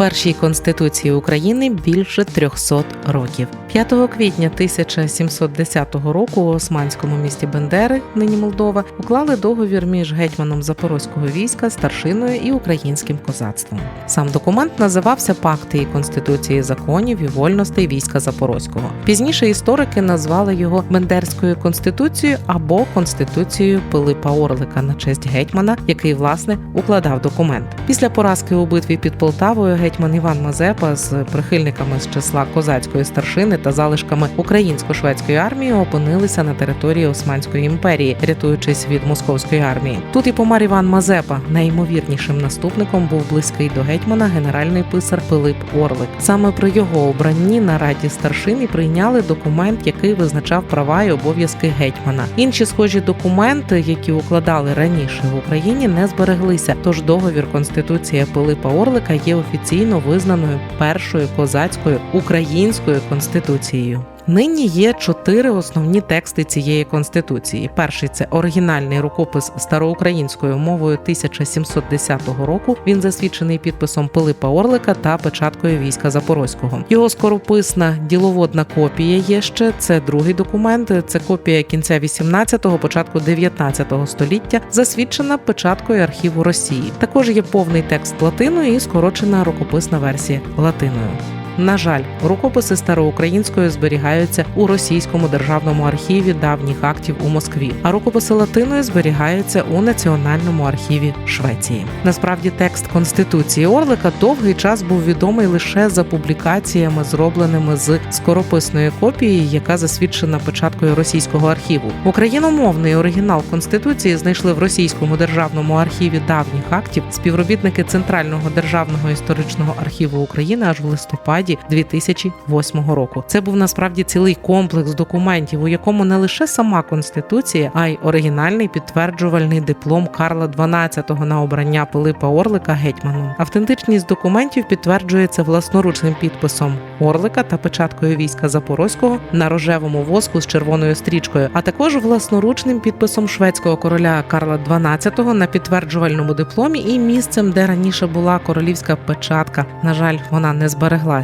першій конституції України більше 300 років. 5 квітня 1710 року у османському місті Бендери, нині Молдова, уклали договір між гетьманом запорозького війська, старшиною і українським козацтвом. Сам документ називався Пакти і конституції законів і вольностей війська Запорозького. Пізніше історики назвали його Бендерською конституцією або конституцією Пилипа Орлика на честь гетьмана, який власне укладав документ. Після поразки у битві під Полтавою гетьман Іван Мазепа з прихильниками з числа козацької старшини та залишками українсько-шведської армії опинилися на території Османської імперії, рятуючись від московської армії. Тут і помер Іван Мазепа. Найімовірнішим наступником був близький до гетьмана генеральний писар Пилип Орлик. Саме при його обранні на раді старшин і прийняли документ, який визначав права і обов'язки гетьмана. Інші схожі документи, які укладали раніше в Україні, не збереглися. Тож договір Конституція Пилипа Орлика є офіційно визнаною першою козацькою українською конституцією. Нині є чотири основні тексти цієї конституції. Перший це оригінальний рукопис староукраїнською мовою 1710 року. Він засвідчений підписом Пилипа Орлика та печаткою війська Запорозького. Його скорописна діловодна копія є ще. Це другий документ. Це копія кінця 18-го, початку 19 століття, засвідчена печаткою архіву Росії. Також є повний текст латиною і скорочена рукописна версія латиною. На жаль, рукописи староукраїнською зберігаються у російському державному архіві давніх актів у Москві, а рукописи латиною зберігаються у національному архіві Швеції. Насправді, текст конституції Орлика довгий час був відомий лише за публікаціями, зробленими з скорописної копії, яка засвідчена печаткою російського архіву. Україномовний оригінал конституції знайшли в російському державному архіві давніх актів співробітники Центрального державного історичного архіву України аж в листопаді 2008 року. Це був насправді цілий комплекс документів, у якому не лише сама конституція, а й оригінальний підтверджувальний диплом Карла XII на обрання Пилипа Орлика гетьманом. Автентичність документів підтверджується власноручним підписом Орлика та печаткою війська Запорозького на рожевому воску з червоною стрічкою, а також власноручним підписом шведського короля Карла XII на підтверджувальному дипломі і місцем, де раніше була королівська печатка. На жаль, вона не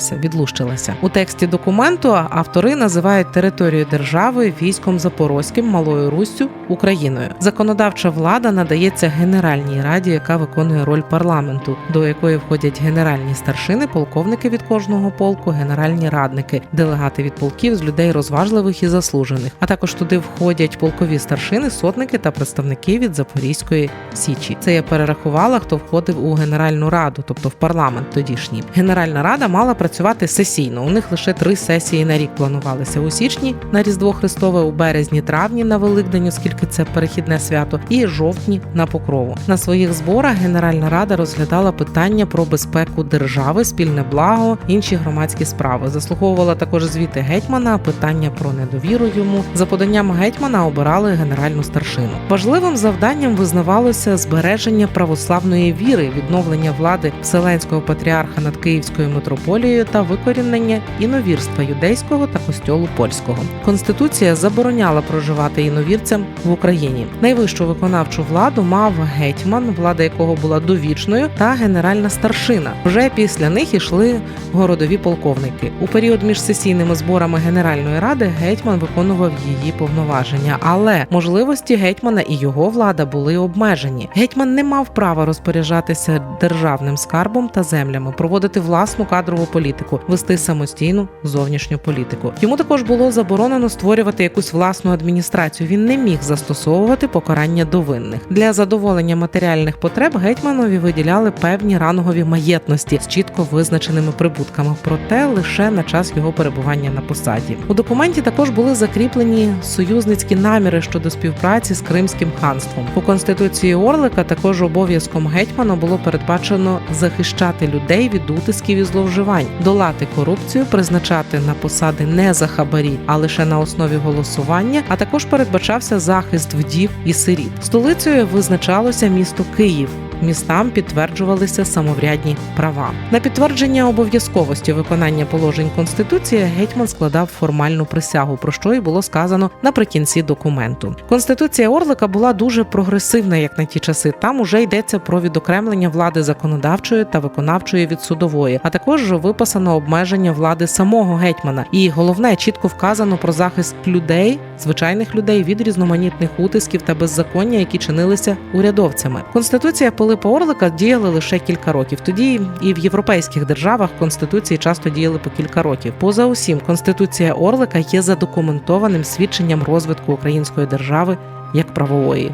збереглася, відлущилася. У тексті документу автори називають територію держави військом Запорозьким, Малою Руссю, Україною. Законодавча влада надається Генеральній раді, яка виконує роль парламенту, до якої входять генеральні старшини, полковники від кожного полку, генеральні радники, делегати від полків з людей розважливих і заслужених. А також туди входять полкові старшини, сотники та представники від Запорізької січі. Це я перерахувала, хто входив у Генеральну раду, тобто в парламент тодішній. Генеральна рада мала працювати сесійно. У них лише три сесії на рік планувалися у січні на Різдво Христове, у березні, травні на Великдень, оскільки це перехідне свято, і жовтні на покрову. На своїх зборах Генеральна рада розглядала питання про безпеку держави, спільне благо, інші громадські справи. Заслуговувала також звіти гетьмана, питання про недовіру йому. За поданням гетьмана обирали генеральну старшину. Важливим завданням визнавалося збереження православної віри, відновлення влади Вселенського патріарха над Київською митрополією та викорінення іновірства юдейського та костьолу польського. Конституція забороняла проживати іновірцям в Україні. Найвищу виконавчу владу мав гетьман, влада якого була довічною, та генеральна старшина. Вже після них ішли городові полковники. У період між сесійними зборами Генеральної ради гетьман виконував її повноваження, але можливості гетьмана і його влада були обмежені. Гетьман не мав права розпоряджатися державним скарбом та землями, проводити власну кадрову політику, вести самостійну зовнішню політику. Йому також було заборонено створювати якусь власну адміністрацію. Він не міг застосовувати покарання до винних для задоволення матеріальних потреб. Гетьманові виділяли певні рангові маєтності з чітко визначеними прибутками, проте лише на час його перебування на посаді. У документі також були закріплені союзницькі наміри щодо співпраці з Кримським ханством. У конституції Орлика також обов'язком гетьмана було передбачено захищати людей від утисків і зловживань, долати корупцію, призначати на посади не за хабарі, а лише на основі голосування. А також передбачався захист вдів і сиріт. Столицею визначалося місто Київ. Містам підтверджувалися самоврядні права. На підтвердження обов'язковості виконання положень конституції гетьман складав формальну присягу, про що й було сказано наприкінці документу. Конституція Орлика була дуже прогресивна, як на ті часи. Там уже йдеться про відокремлення влади законодавчої та виконавчої від судової, а також виписано обмеження влади самого гетьмана. І головне чітко вказано про захист людей, звичайних людей від різноманітних утисків та беззаконня, які чинилися урядовцями. Конституція Пилипа Орлика діяла лише кілька років. Тоді і в європейських державах конституції часто діяли по кілька років. Поза усім, конституція Орлика є задокументованим свідченням розвитку української держави як правової.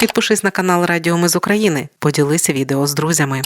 Підпишись на канал Радіо Ми з України, поділися відео з друзями.